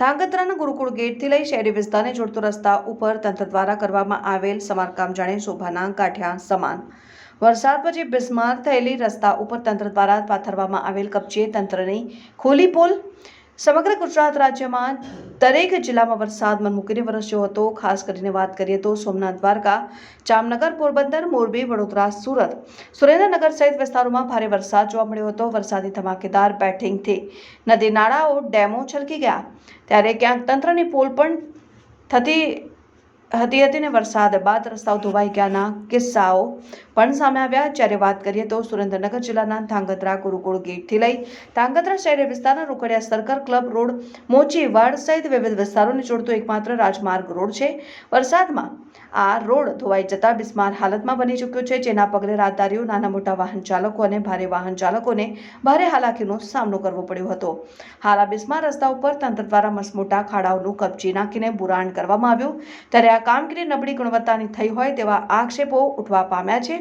ધાંગધ્રાના ગુરુકુળ ગેટથી લઈ શહેરી વિસ્તારને જોડતો રસ્તા ઉપર તંત્ર દ્વારા કરવામાં આવેલ સમારકામ જાણે શોભાના કાંઠ્યા સમાન. વરસાદ પછી બિસ્માર થયેલી રસ્તા ઉપર તંત્ર દ્વારા પાથરવામાં આવેલ કબજે તંત્રની ખોલી પોલ સમગ્ર ગુજરાત રાજ્યમાં દરેક જિલ્લામાં વરસાદ મન મૂકીને વરસ્યો હતો. ખાસ કરીને વાત કરીએ તો સોમનાથ દ્વારકા, જામનગર, પોરબંદર, મોરબી, વડોદરા, સુરત. સુરેન્દ્રનગર સહિત વિસ્તારોમાં ભારે વરસાદ જોવા મળ્યો હતો. વરસાદી ધમાકેદાર બેટિંગથી નદી, નાળાઓ, ડેમો છલકી ગયા. ત્યારે ક્યાંક તંત્રની પોલ પણ થતી હતી હતી ને વરસાદ બાદ રસ્તાઓ ધોવાઈ ગયાના કિસ્સાઓ પણ સામે આવ્યા. જ્યારે વાત કરીએ તો સુરેન્દ્રનગર જિલ્લાના ધાંગધ્રા ગુરુકુળ ગેટથી લઈ ધાંગધ્રા શહેરી વિસ્તારના Rokadiya circle club road Mochiwad સહિત વિવિધ વિસ્તારોને જોડતો એકમાત્ર રાજમાર્ગ રોડ છે. વરસાદમાં આ રોડ ધોવાઈ જતા બિસ્માર હાલતમાં બની ચૂક્યો છે, જેના પગલે રાહદારીઓ, નાના મોટા વાહન ચાલકો અને ભારે વાહન ચાલકોને ભારે હાલાકીનો સામનો કરવો પડ્યો હતો. હાલ આ બિસ્માર રસ્તા ઉપર તંત્ર દ્વારા મસમોટા ખાડાઓનું કબજી નાખીને બુરાણ કરવામાં આવ્યું. ત્યારે આ કામગીરી નબળી ગુણવત્તાની થઈ હોય તેવા આક્ષેપો ઉઠવા પામ્યા છે.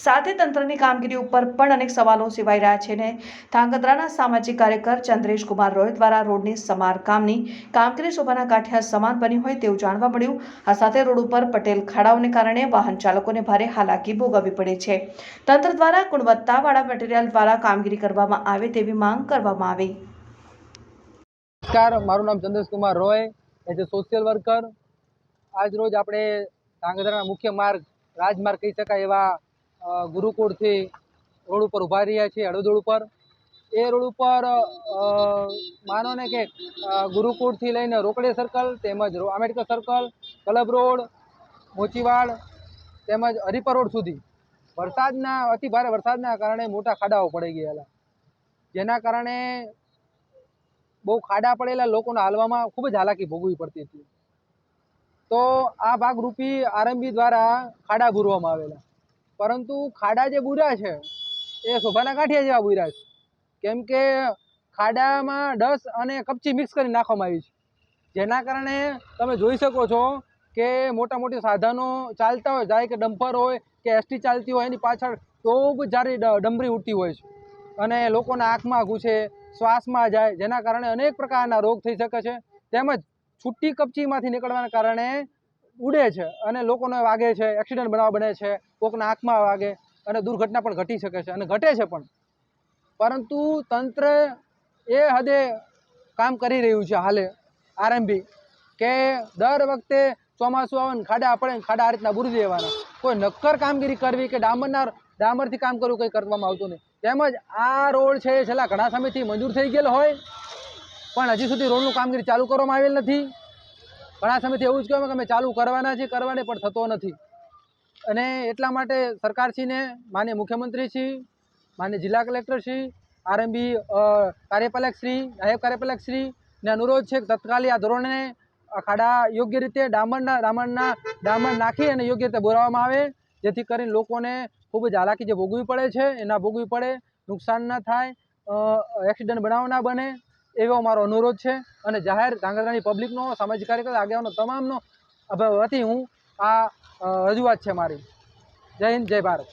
સાથે તંત્રની કામગીરી ઉપર પણ અનેક સવાલો સેવાઈ રહ્યા છે ને. ધાંગધ્રાના સામાજિક કાર્યકર ચંદ્રેશ કુમાર રોય દ્વારા રોડની સમારકામની કામગીરી શોભાના કાંઠિયા સમાન બની હોય તેવું જાણવા મળ્યું. આ સાથે રોડ ઉપર પટેલ ખાડાઓને કારણે વાહન ચાલકોને ભારે હાલાકી ભોગવવી પડે છે. તંત્ર દ્વારા ગુણવત્તાવાળા મટીરિયલ દ્વારા કામગીરી કરવામાં આવે તેવી માંગ કરવામાં આવી. નમસ્કાર, મારું નામ Chandreshkumar Roy as a social worker આજ રોજ આપણે ધાંગધ્રાના મુખ્ય માર્ગ, રાજમાર્ગ કહી શકાય એવા ગુરુકુળથી રોડ ઉપર ઊભા રહ્યા છીએ અડોદોડ ઉપર. એ રોડ ઉપર માનો ને કે ગુરુકુળથી લઈને રોકડે સર્કલ તેમજ Ambedkar circle club road, Mochiwad તેમજ હરિપર રોડ સુધી. વરસાદના, અતિ ભારે વરસાદના કારણે મોટા ખાડાઓ પડી ગયેલા. જેના કારણે બહુ ખાડા પડેલા લોકોને હાલવામાં ખૂબ જ હાલાકી ભોગવવી પડતી હતી. તો આ ભાગરૂપી આરએમબી દ્વારા ખાડા ભૂરવામાં આવેલા. પરંતુ ખાડા જે બુરા છે, એ શોભાના કાંઠિયા જેવા બુરા છે. કેમ કે ખાડામાં ડસ અને કપચી મિક્સ કરી નાખવામાં આવી છે. જેના કારણે તમે જોઈ શકો છો કે મોટા મોટી સાધનો ચાલતા હોય, જાય કે ડમ્પર હોય કે એસટી ચાલતી હોય, એની પાછળ ખૂબ જારી ડમરી ઉડતી હોય છે. અને લોકોના આંખમાં ઘૂસે, શ્વાસમાં જાય, જેના કારણે અનેક પ્રકારના રોગ થઈ શકે છે. તેમજ છૂટી કપચીમાંથી નીકળવાના કારણે ઉડે છે અને લોકોને વાગે છે એક્સિડન્ટ બનાવ બને છે, કોકના આંખમાં વાગે અને દુર્ઘટના પણ ઘટી શકે છે અને ઘટે છે પણ. પરંતુ તંત્ર એ હદે કામ કરી રહ્યું છે હાલે, આરએમબી, કે દર વખતે ચોમાસું આવે ને ખાડા પડે ને ખાડા આ રીતના બુરી દેવાના કોઈ નક્કર કામગીરી કરવી કે ડામરના ડામરથી કામ કરવું કંઈ કરવામાં આવતું નહીં. તેમજ આ રોડ છે એ છેલ્લા ઘણા સમયથી મંજૂર થઈ ગયેલો હોય, પણ હજી સુધી રોડનું કામગીરી ચાલુ કરવામાં આવેલ નથી. ઘણા સમયથી એવું જ કહેવાય કે અમે ચાલુ કરવાના છે કરવાને પણ થતો નથી. અને એટલા માટે સરકારશ્રીને, માન્ય મુખ્યમંત્રીશ્રી, માન્ય જિલ્લા કલેક્ટરશ્રી, આરએમબી કાર્યપાલકશ્રી, નાયબ કાર્યપાલકશ્રીને અનુરોધ છે કે તત્કાલી આ ધોરણે આ ખાડા યોગ્ય રીતે ડામરના ડામરના, ડામર નાખી અને યોગ્ય રીતે બોરાવવામાં આવે. જેથી કરીને લોકોને ખૂબ જ હાલાકી જે ભોગવવી પડે છે, એના ભોગવવી પડે, નુકસાન ના થાય એક્સિડન્ટ બનાવ ના બને. એવો મારો અનુરોધ છે અને જાહેર ધાંગધ્રાની પબ્લિકનો સામાજિક કાર્યકર આગેવાનો તમામનો વતી હું આ રજૂઆત છે મારી. જય હિન્દ, જય ભારત.